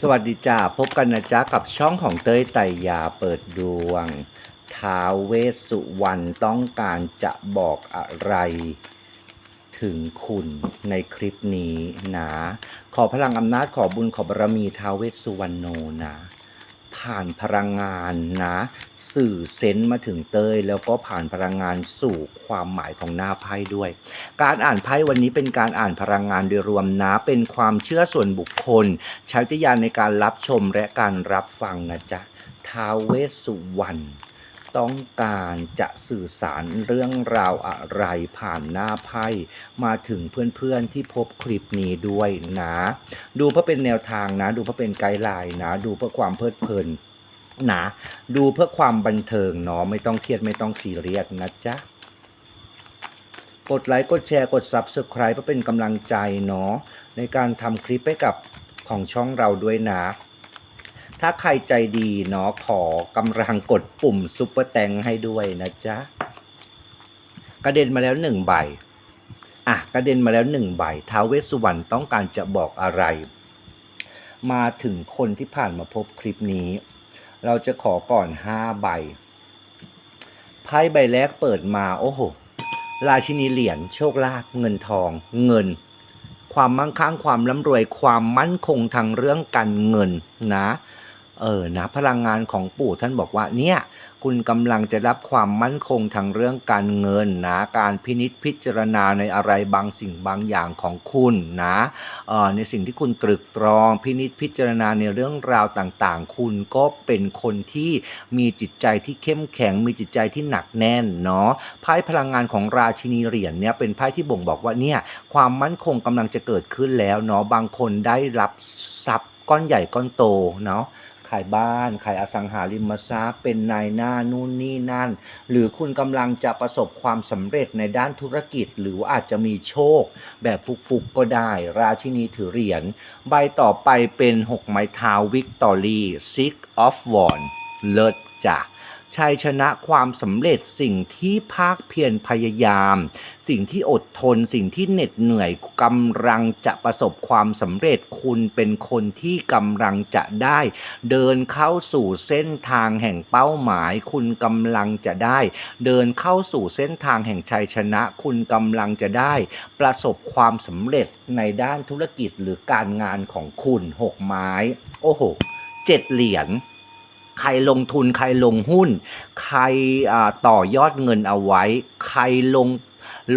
สวัสดีจ้าพบกันนะจ๊ะกับช่องของเต้ยไตยาเปิดดวงท้าเวสสุวรรณต้องการจะบอกอะไร ถึงคุณในคลิปนี้นะ ขอพลังอำนาจขอบุญขอบารมีท้าเวสสุวรรณโนนะ ผ่านพลังงานนะ สื่อเซนต์มาถึงเต้ยแล้วก็ผ่านพลังงานสู่ความหมายของหน้าไพ่ด้วย การอ่านไพ่วันนี้เป็นการอ่านพลังงานโดยรวมนะ เป็นความเชื่อส่วนบุคคล ใช้วิจารณญาณในการรับชมและการรับฟังนะจ๊ะท้าวเวสสุวรรณ ต้องการจะสื่อสารเรื่องราวอะไรผ่านหน้าไพ่มาถึงเพื่อนๆที่พบคลิปนี้ด้วยนะ ดูเพื่อเป็นแนวทางนะ ดูเพื่อเป็นไกด์ไลน์นะ ดูเพื่อความเพลิดเพลินนะดูเพื่อความบันเทิงเนาะไม่ต้องเครียดไม่ต้องซีเรียสนะจ๊ะกดไลค์กดแชร์กด Subscribe เพื่อเป็นกำลังใจเนาะในการทำคลิปให้กับของช่องเราด้วยนะ ถ้าใครใจดีเนาะขอกำลังกดปุ่มซุปเปอร์แตงให้ด้วยนะจ๊ะ กระเด็นมาแล้วหนึ่งใบ อะ กระเด็นมาแล้วหนึ่งใบ ท้าวเวสสุวรรณต้องการจะบอกอะไร มาถึงคนที่ผ่านมาพบคลิปนี้ เราจะขอก่อนห้าใบ ไพ่ใบแรกเปิดมา โอ้โห ราชินีเหรียญโชคลาภเงินทอง เงินความมั่งคั่งความร่ำรวยความมั่นคงทางเรื่องการเงินนะ เออนะพลังงานของปู่ท่านบอกว่าเนี่ยคุณกำลังจะรับความมั่นคงทางเรื่องการเงินนะการพินิจพิจารณาในอะไรบางสิ่งบางอย่างของคุณนะออในสิ่งที่คุณตรึกตรองพินิจพิจารณาในเรื่องราวต่างๆ คุณก็เป็นคนที่มีจิตใจที่เข้มแข็ง มีจิตใจที่หนักแน่นเนาะไพ่พลังงานของราชินีเหรียญเนี่ยเป็นไพ่ที่บ่งบอกว่าเนี่ยความมั่นคงกำลังจะเกิดขึ้นแล้วเนาะบางคนได้รับทรัพย์ก้อนใหญ่ก้อนโตเนาะายบ้าน ขายอสังหาริมทรัพย์ เป็นนายหน้านู่นนี่นั่น หรือคุณกำลังจะประสบความสำเร็จในด้านธุรกิจ หรือว่าอาจจะมีโชค แบบฟุกๆก็ได้ ราชินีถือเหรียญ ใบต่อไปเป็น 6 ไม้เท้าวิกตอรีซิกออฟวอนเลิศจ้ะ ชัยชนะความสำเร็จสิ่งที่ภาคเพียรพยายาม สิ่งที่อดทน สิ่งที่เหน็ดเหนื่อยกำลังจะประสบความสำเร็จคุณเป็นคนที่กำลังจะได้ เดินเข้าสู่เส้นทางแห่งเป้าหมาย คุณกำลังจะได้ เดินเข้าสู่เส้นทางแห่งชัยชนะ คุณกำลังจะได้ ประสบความสำเร็จในด้านธุรกิจหรือการงานของคุณหกไม้ โอ้โหเจ็ดเหรียญ ใครลงทุน ใครลงหุ้น ใครต่อยอดเงินเอาไว้ ใครลง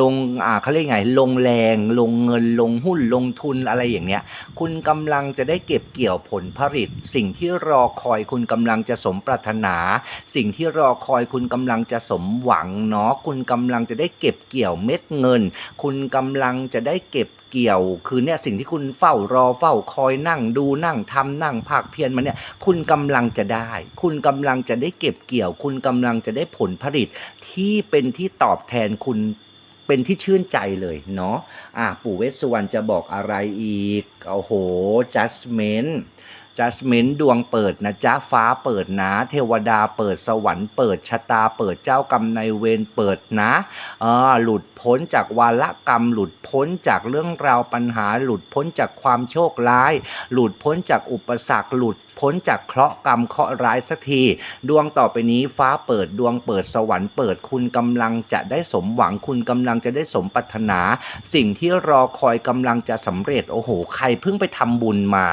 ลงอ่าเขาเรียกไง ลงแรง ลงเงิน ลงหุ้น ลงทุนอะไรอย่างเงี้ย คุณกำลังจะได้เก็บเกี่ยวผลผลิต สิ่งที่รอคอยคุณกำลังจะสมปรารถนา สิ่งที่รอคอยคุณกำลังจะสมหวังเนาะ คุณกำลังจะได้เก็บเกี่ยวเม็ดเงิน คุณกำลังจะได้เก็บเกี่ยวคือเนี่ยสิ่งที่คุณเฝ้ารอเฝ้าคอยนั่งดูนั่งทำนั่งภาคเพียรมาเนี่ยคุณกำลังจะได้ คุณกำลังจะได้เก็บเกี่ยว คุณกำลังจะได้ผลผลิตที่เป็นที่ตอบแทนคุณเป็นที่ชื่นใจเลยเนาะอะปู่เวสสุวรรณจะบอกอะไรอีกโอ้โห judgment judgment ดวงเปิดนะจ๊ะฟ้าเปิดนะ เทวดาเปิดสวรรค์เปิดชะตาเปิดเจ้ากรรมนายเวรเปิดนะอ่าหลุดพ้นจากวาระกรรม หลุดพ้นจากเรื่องราวปัญหา หลุดพ้นจากความโชคร้าย หลุดพ้นจากอุปสรรคหลุดพ้นจากเคราะห์กรรมเคราะห์ร้ายสักที ดวงต่อไปนี้ฟ้าเปิดดวงเปิดสวรรค์เปิดคุณกำลังจะได้สมหวังคุณกำลังจะได้สมปรารถนา สิ่งที่รอคอยกำลังจะสำเร็จโอ้โห ใครเพิ่งไปทำบุญมา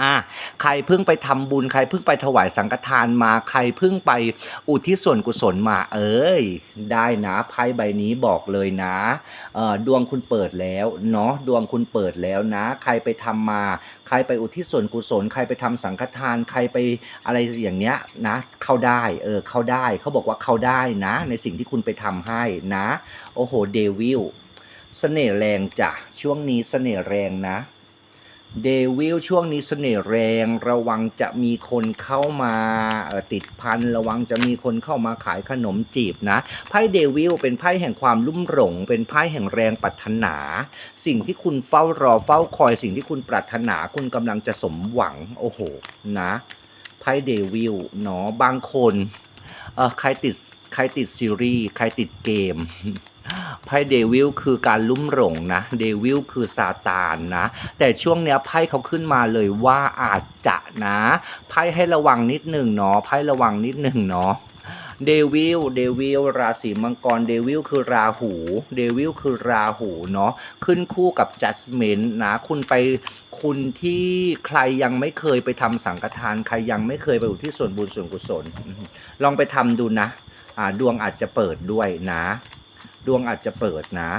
อะใครเพิ่งไปทำบุญ ใครเพิ่งไปถวายสังฆทานมา ใครเพิ่งไปอุทิศส่วนกุศลมา เอ้ย ได้นะไพ่ใบนี้บอกเลยนะเอ่อดวงคุณเปิดแล้วเนาะดวงคุณเปิดแล้วนะ ใครไปทำมา ใครไปอุทิศส่วนกุศล ใครไปทำสังฆทาน ใครไปอะไรอย่างเนี้ยนะเข้าได้เออเข้าได้เขาบอกว่าเข้าได้นะ ในสิ่งที่คุณไปทำให้นะ โอ้โหเดวิลเสน่ห์แรงจ้ะช่วงนี้เสน่ห์แรงนะ เดวิลช่วงนี้เสน่ห์แรงระวังจะมีคนเข้ามาติดพันระวังจะมีคนเข้ามาขายขนมจีบนะไพ่เดวิลเป็นไพ่แห่งความลุ่มหลง เป็นไพ่แห่งแรงปรารถนา สิ่งที่คุณเฝ้ารอเฝ้าคอยสิ่งที่คุณปรารถนาคุณกำลังจะสมหวังโอ้โหนะไพ่เดวิลเนาะบางคนเออใครติดใครติดซีรีส์ใครติดเกม ไพ่เดวิลคือการลุ่มหลงนะ เดวิลคือซาตานนะ แต่ช่วงเนี้ยไพ่เขาขึ้นมาเลยว่าอาจจะนะ ไพ่ให้ระวังนิดหนึ่งเนาะ ไพ่ระวังนิดหนึ่งเนาะเดวิล เดวิล ราศีมังกร เดวิลคือราหู เดวิลคือราหูเนาะ ขึ้นคู่กับ judgment นะ คุณไป คุณที่ใครยังไม่เคยไปทำสังฆทาน ใครยังไม่เคยไปอุทิศส่วนบุญส่วนกุศล ลองไปทำดูนะ ดวงอาจจะเปิดด้วยนะ ดวงอาจจะเปิดนะ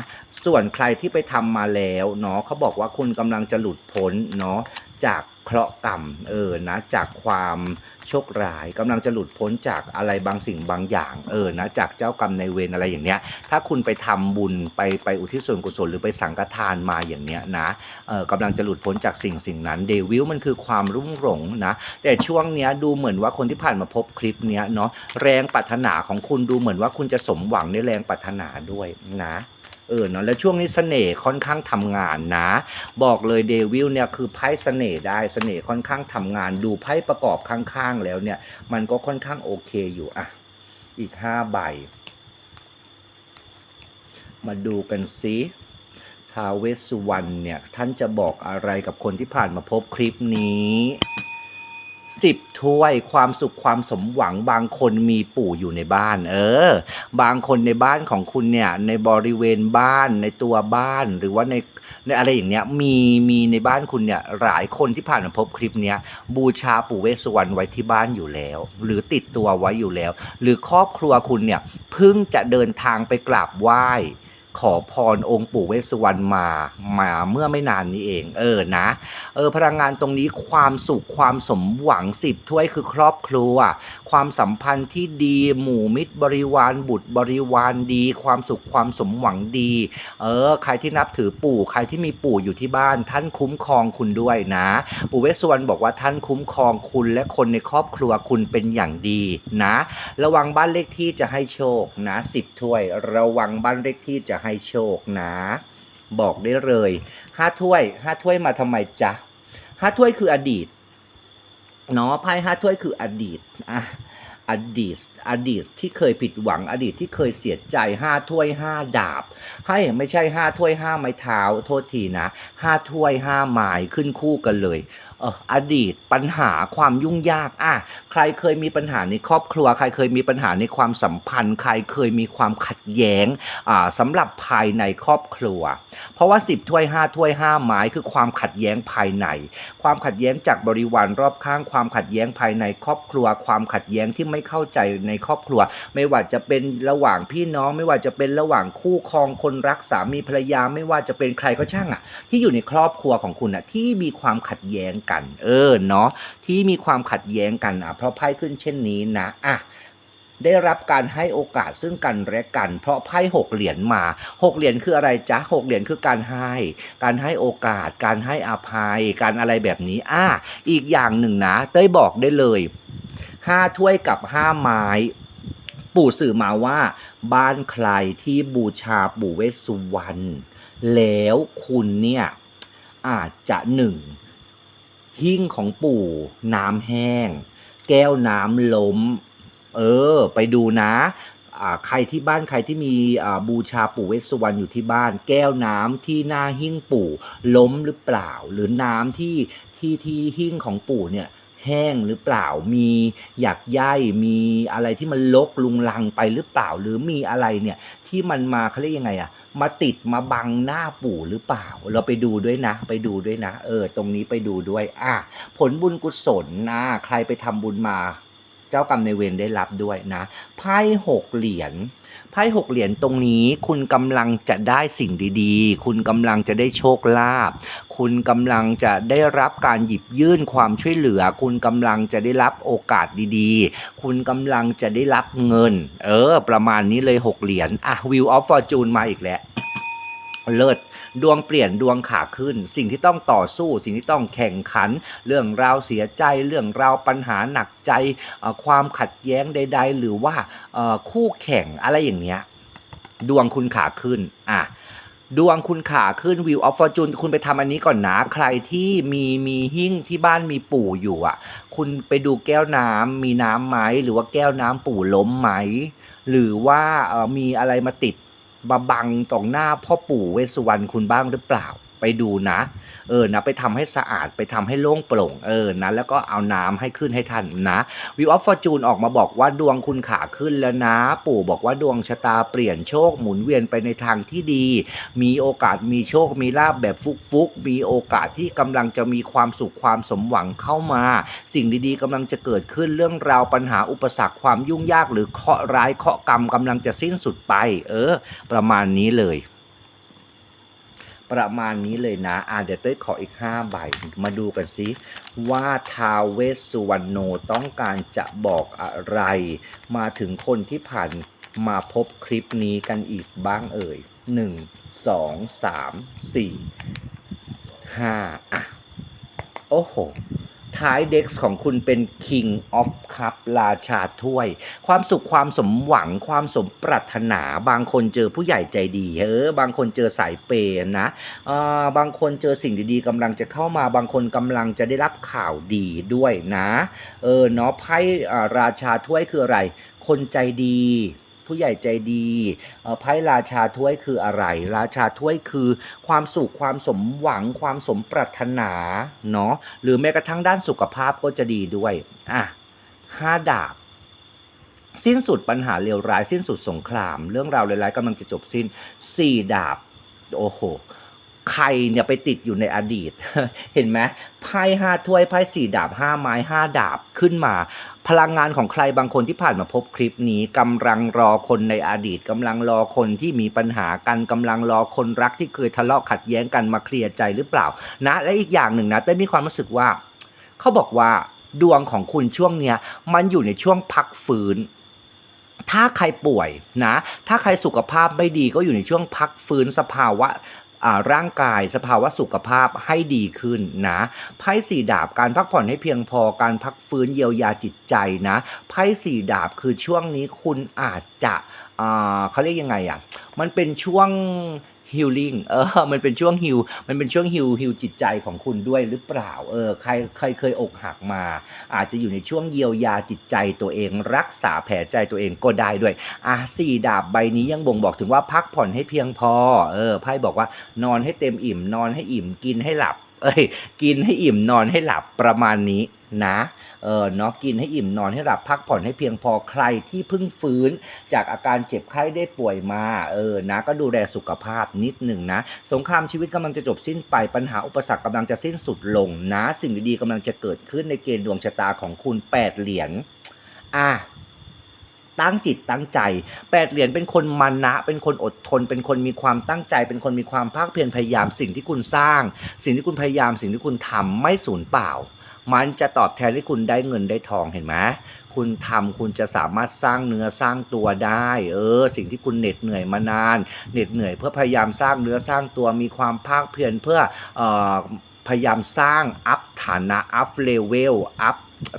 ส่วนใครที่ไปทำมาแล้วเนาะเขาบอกว่าคุณกำลังจะหลุดพ้นเนาะจาก เคราะห์กรรมเออนะจากความโชคร้ายกำลังจะหลุดพ้นจากอะไรบางสิ่งบางอย่างเออนะจากเจ้ากรรมในเวรอะไรอย่างเนี้ยถ้าคุณไปทำบุญไปไปอุทิศส่วนกุศลหรือไปสังฆทานมาอย่างเนี้ยนะเออกำลังจะหลุดพ้นจากสิ่งสิ่งนั้นเดวิลมันคือความรุ่งหลงนะแต่ช่วงเนี้ยดูเหมือนว่าคนที่ผ่านมาพบคลิปเนี้ยเนาะแรงปรารถนาของคุณดูเหมือนว่าคุณจะสมหวังในแรงปรารถนาด้วยนะ เออเนาะแล้วช่วงนี้เสน่ห์ค่อนข้างทำงานนะ บอกเลยเดวิลเนี่ยคือไพ่เสน่ห์ได้เสน่ห์ค่อนข้างทำงาน ดูไพ่ประกอบข้างๆแล้วเนี่ย มันก็ค่อนข้างโอเคอยู่อะ อีกห้าใบ มาดูกันซิทาวเวสสุวรรณเนี่ย ท่านจะบอกอะไรกับคนที่ผ่านมาพบคลิปนี้ สิบถ้วยความสุขความสมหวังบางคนมีปู่อยู่ในบ้าน เออ บางคนในบ้านของคุณเนี่ยในบริเวณบ้านในตัวบ้านหรือว่าในในอะไรอย่างเนี้ยมีมีในบ้านคุณเนี่ยหลายคนที่ผ่านมาพบคลิปเนี้ยบูชาปู่เวสสุวรรณไว้ที่บ้านอยู่แล้ว หรือติดตัวไว้อยู่แล้ว หรือครอบครัวคุณเนี่ยเพิ่งจะเดินทางไปกราบไหว้ ขอพรองค์ปู่เวสสุวรรณมามาเมื่อไม่นานนี้เอง เออนะ เออพลังงานตรงนี้ความสุขความสมหวังสิบถ้วยคือครอบครัว ความสัมพันธ์ที่ดีหมู่มิตรบริวารบุตรบริวารดี ความสุขความสมหวังดี เออ ใครที่นับถือปู่ ใครที่มีปู่อยู่ที่บ้าน ท่านคุ้มครองคุณด้วยนะ ปู่เวสสุวรรณบอกว่าท่านคุ้มครองคุณและคนในครอบครัวคุณเป็นอย่างดีนะ ระวังบ้านเลขที่จะให้โชคนะสิบถ้วย ระวังบ้านเลขที่จะให้โชคนะ บอกได้เลยห้าถ้วยห้าถ้วยมาทำไมจ๊ะห้าถ้วยคืออดีตเนาะไพ่ห้าถ้วยคืออดีตอะอดีต อดีตที่เคยผิดหวัง อดีตที่เคยเสียใจห้าถ้วยห้าดาบ ให้ไม่ใช่ห้าถ้วยห้าไม้เท้า โทษทีนะห้าถ้วยห้าไม้ขึ้นคู่กันเลย อออดีตปัญหาความยุ่งยากอะใครเคยมีปัญหาในครอบครัว ใครเคยมีปัญหาในความสัมพันธ์ ใครเคยมีความขัดแย้งอ่าสำหรับภายในครอบครัว เพราะว่า 10ถ้วย5ถ้วย5ไม้คือความขัดแย้งภายใน ความขัดแย้งจากบริวารรอบข้างความขัดแย้งภายในครอบครัว ความขัดแย้งที่ไม่เข้าใจในครอบครัว ไม่ว่าจะเป็นระหว่างพี่น้อง ไม่ว่าจะเป็นระหว่างคู่ครองคนรักสามีภรรยาไม่ว่าจะเป็นใครก็ช่างอะที่อยู่ในครอบครัวของคุณอะที่มีความขัดแย้งกันเออเนาะที่มีความขัดแย้งกันอะเพราะไพ่ขึ้นเช่นนี้นะอะได้รับการให้โอกาสซึ่งกันและกัน เพราะไพ่หกเหรียญมาหกเหรียญคืออะไรจ๊ะหกเหรียญคือการให้ การให้โอกาส การให้อภัย การอะไรแบบนี้อะอีกอย่างหนึ่งนะ เต้ยบอกได้เลยห้าถ้วยกับห้าไม้ปู่สื่อมาว่า บ้านใครที่บูชาปู่เวสสุวรรณแล้วคุณเนี่ยอาจจะหนึ่ง หิ้งของปู่น้ำแห้ง แก้วน้ำล้ม เออ ไปดูนะใครที่บ้านใครที่มีบูชาปู่เวสสุวรรณอยู่ที่บ้าน แก้วน้ำที่หน้าหิ้งปู่ล้มหรือเปล่า หรือน้ำที่ที่ที่หิ้งของปู่เนี่ย แห้งหรือเปล่า มีหยักใยมีอะไรที่มันลกลุงลังไปหรือเปล่า หรือมีอะไรเนี่ยที่มันมาเขาเรียกยังไงอะมาติดมาบังหน้าปู่หรือเปล่า เราไปดูด้วยนะ ไปดูด้วยนะ เออ ตรงนี้ไปดูด้วย อะ ผลบุญกุศลนะใครไปทำบุญมา เจ้ากรรมในเวรได้รับด้วยนะไพ่หกเหรียญไพ่หกเหรียญตรงนี้คุณกำลังจะได้สิ่งดีๆ คุณกำลังจะได้โชคลาภคุณกำลังจะได้รับการหยิบยื่นความช่วยเหลือ คุณกำลังจะได้รับโอกาสดีๆ คุณกำลังจะได้รับเงิน เออ ประมาณนี้เลยหกเหรียญอะ Wheel of Fortune มาอีกแล้ว เลิศดวงเปลี่ยนดวงขาขึ้น สิ่งที่ต้องต่อสู้ สิ่งที่ต้องแข่งขัน เรื่องราวเสียใจ เรื่องราวปัญหาหนักใจ ความขัดแย้งใด ๆ หรือว่าคู่แข่งอะไรอย่างเนี้ยดวงคุณขาขึ้นอะดวงคุณขาขึ้นวิวออฟฟอร์จูนคุณไปทำอันนี้ก่อนนะ ใครที่มีมีหิ้งที่บ้านมีปู่อยู่อะ คุณไปดูแก้วน้ำมีน้ำไหมหรือว่าแก้วน้ำปู่ล้มไหม หรือว่ามีอะไรมาติด มาบังตรงหน้าพ่อปู่เวสสุวรรณคุณบ้างหรือเปล่า ไปดูนะ เออนะไปทำให้สะอาดไปทำให้โล่งโปร่งเออนะแล้วก็เอาน้ำให้ขึ้นให้ท่านนะวิวออฟฟอร์จูนออกมาบอกว่าดวงคุณขาขึ้นแล้วนะ ปู่บอกว่าดวงชะตาเปลี่ยนโชคหมุนเวียนไปในทางที่ดี มีโอกาสมีโชคมีลาบแบบฟุกๆ มีโอกาสที่กำลังจะมีความสุขความสมหวังเข้ามา สิ่งดีๆกำลังจะเกิดขึ้นเรื่องราวปัญหาอุปสรรคความยุ่งยากหรือเคราะห์ร้ายเคราะห์กรรมกำลังจะสิ้นสุดไป เออ ประมาณนี้เลย ประมาณนี้เลยนะอ่าเดี๋ยวเต้ยขออีก 5 ใบ มาดูกันซิว่าทาวเวสสุวรรณโนต้องการจะบอกอะไร มาถึงคนที่ผ่านมาพบคลิปนี้กันอีกบ้างเอ่ย 1 2 3 4 5อะโอ้โห ท้ายเด็กซ์ของคุณเป็น King of Cup ราชาถ้วย ความสุขความสมหวังความสมปรารถนา บางคนเจอผู้ใหญ่ใจดีเออบางคนเจอสายเปย์นะอ่าบางคนเจอสิ่งดีๆกำลังจะเข้ามาบางคนกำลังจะได้รับข่าวดีด้วยนะ เออเนาะไพ่อ่าราชาถ้วยคืออะไร คนใจดี ผู้ใหญ่ใจดีไพ่ราชาถ้วยคืออะไร ราชาถ้วยคือความสุขความสมหวังความสมปรารถนาเนาะหรือแม้กระทั่งด้านสุขภาพก็จะดีด้วยอะห้าดาบสิ้นสุดปัญหาเลวร้ายสิ้นสุดสงคราม เรื่องราวเลวร้ายกำลังจะจบสิ้นสี่ดาบ โอ้โห ใครเนี่ยไปติดอยู่ในอดีต เห็นไหมไพ่ห้าถ้วยไพ่สี่ดาบห้าไม้ห้าดาบขึ้นมา พลังงานของใครบางคนที่ผ่านมาพบคลิปนี้กำลังรอคนในอดีตกำลังรอคนที่มีปัญหากันกำลังรอคนรักที่เคยทะเลาะขัดแย้งกันมาเคลียร์ใจหรือเปล่า นะ และอีกอย่างหนึ่งนะเต้ยมีความรู้สึกว่า เขาบอกว่าดวงของคุณช่วงเนี้ยมันอยู่ในช่วงพักฟื้นถ้าใครป่วยนะ ถ้าใครสุขภาพไม่ดีก็อยู่ในช่วงพักฟื้นสภาวะ ร่างกายสภาวะสุขภาพให้ดีขึ้นนะไพ่สี่ดาบการพักผ่อนให้เพียงพอการพักฟื้นเยียวยาจิตใจนะไพ่สี่ดาบคือช่วงนี้คุณอาจจะเขาเรียกยังไงอะมันเป็นช่วง ฮิลลิ่งเออมันเป็นช่วงฮิลมันเป็นช่วงฮิลฮิลจิตใจของคุณด้วยหรือเปล่าเออใครใครเคยอกหักมา อาจจะอยู่ในช่วงเยียวยาจิตใจตัวเอง รักษาแผลใจตัวเองก็ได้ด้วยอะสี่ดาบใบนี้ยังบ่งบอกถึงว่าพักผ่อนให้เพียงพอเออไพ่บอกว่านอนให้เต็มอิ่ม นอนให้อิ่มกินให้หลับ เอ้ยกินให้อิ่มนอนให้หลับประมาณนี้ นะเออเนาะกินให้อิ่มนอนให้หลับพักผ่อนให้เพียงพอใครที่เพิ่งฟื้น จากอาการเจ็บไข้ได้ป่วยมาเออนะก็ดูแลสุขภาพนิดหนึ่งนะ สงครามชีวิตกำลังจะจบสิ้นไปปัญหาอุปสรรคกำลังจะสิ้นสุดลงนะ สิ่งดีๆกำลังจะเกิดขึ้นในเกณฑ์ดวงชะตาของคุณแปดเหรียญอะตั้งจิตตั้งใจแปดเหรียญเป็นคนมานะ เป็นคนอดทน เป็นคนมีความตั้งใจ เป็นคนมีความภาคเพียรพยายามสิ่งที่คุณสร้าง สิ่งที่คุณพยายามสิ่งที่คุณทำไม่สูญเปล่า มันจะตอบแทนให้คุณได้เงินได้ทองเห็นไหมคุณทำคุณจะสามารถสร้างเนื้อสร้างตัวได้ เออ สิ่งที่คุณเหน็ดเหนื่อยมานานเหน็ดเหนื่อยเพื่อพยายามสร้างเนื้อสร้างตัวมีความภาคเพียรเพื่อเออพยายามสร้างอัพฐานะอัพเลเวลอัพ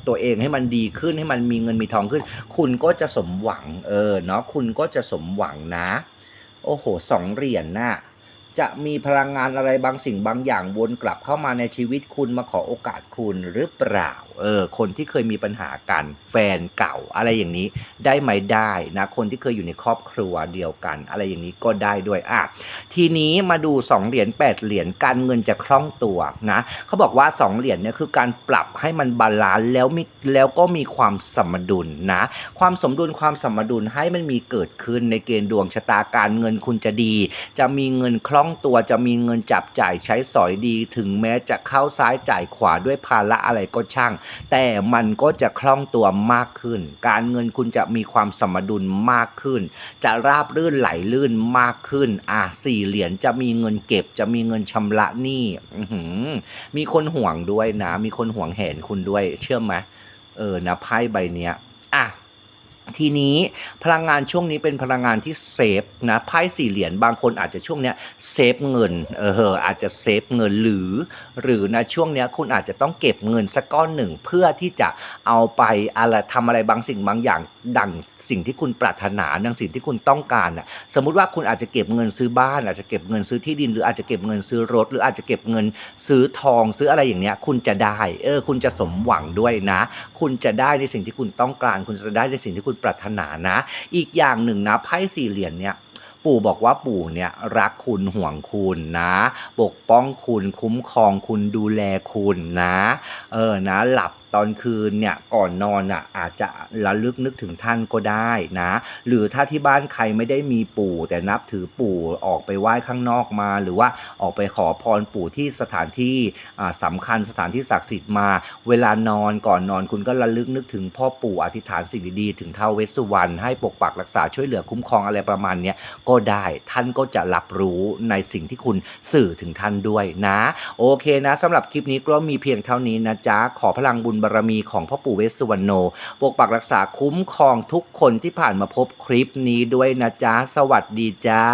ตัวเองให้มันดีขึ้นให้มันมีเงินมีทองขึ้น คุณก็จะสมหวัง เออเนาะคุณก็จะสมหวังนะ โอ้โหสองเหรียญน่ะ จะมีพลังงานอะไรบางสิ่งบางอย่างวนกลับเข้ามาในชีวิตคุณมาขอโอกาสคุณหรือเปล่า เออ คนที่เคยมีปัญหากันแฟนเก่าอะไรอย่างนี้ได้ไหมได้นะคนที่เคยอยู่ในครอบครัวเดียวกัน อะไรอย่างนี้ก็ได้ด้วยอะทีนี้มาดู 2 เหรียญ8เหรียญการเงินจะคล่องตัวนะเขาบอกว่า 2 เหรียญเนี่ยคือการปรับให้มันบาลานซ์แล้วมีแล้วก็มีความสมดุลนะความสมดุลความสมดุลให้มันมีเกิดขึ้นในเกณฑ์ดวงชะตาการเงินคุณจะดี จะมีเงินคล่ององตัวจะมีเงินจับจ่ายใช้สอยดี ถึงแม้จะเข้าซ้ายจ่ายขวาด้วยภาระอะไรก็ช่าง แต่มันก็จะคล่องตัวมากขึ้น การเงินคุณจะมีความสมดุลมากขึ้น จะราบรื่นไหลลื่นมากขึ้น อะสี่เหรียญจะมีเงินเก็บ จะมีเงินชำระหนี้มีคนห่วงด้วยนะ มีคนห่วงแหนคุณด้วย เชื่อไหมเออนะไพ่ใบเนี้ย อะ ทีนี้พลังงานช่วงนี้เป็นพลังงานที่เซฟนะไพ่สี่เหรียญบางคนอาจจะช่วงเนี้ยเซฟเงินเอออาจจะเซฟเงินหรือ หรือนะช่วงเนี้ยคุณอาจจะต้องเก็บเงินสักก้อนหนึ่ง เพื่อที่จะเอาไปอะไรทำอะไรบางสิ่งบางอย่าง ดังสิ่งที่คุณปรารถนาดังสิ่งที่คุณต้องการน่ะสมมุติว่าคุณอาจจะเก็บเงินซื้อบ้าน อาจจะเก็บเงินซื้อที่ดิน หรืออาจจะเก็บเงินซื้อรถ หรืออาจจะเก็บเงินซื้อทองซื้ออะไรอย่างเนี้ยคุณจะได้เออคุณจะสมหวังด้วยนะ คุณจะได้ในสิ่งที่คุณต้องการ คุณจะได้ในสิ่งที่คุณปรารถนานะ อีกอย่างหนึ่งนะไพ่สี่เหรียญเนี่ยปู่บอกว่าปู่เนี่ยรักคุณห่วงคุณนะ ปกป้องคุณคุ้มครองคุณดูแลคุณนะ เออนะหลับ ตอนคืนเนี่ยก่อนนอนอะอาจจะระลึกนึกถึงท่านก็ได้นะ หรือถ้าที่บ้านใครไม่ได้มีปู่ แต่นับถือปู่ออกไปไหว้ข้างนอกมา หรือว่าออกไปขอพรปู่ที่สถานที่อ่าสำคัญสถานที่ศักดิ์สิทธิ์มา เวลานอนก่อนนอนคุณก็ระลึกนึกถึงพ่อปู่อธิษฐานสิ่งดีๆถึงเท้าวเวสสุวรรณให้ปกปักรักษาช่วยเหลือคุ้มครองอะไรประมาณเนี้ยก็ได้ท่านก็จะรับรู้ในสิ่งที่คุณสื่อถึงท่านด้วยนะ โอเคนะสำหรับคลิปนี้ก็มีเพียงเท่านี้นะจ๊ะขอพลังบุญบารมีของพ่อปู่เวสสุวรรณโนปกปักรักษาคุ้มครองทุกคนที่ผ่านมาพบคลิปนี้ด้วยนะจ๊ะ สวัสดีจ้า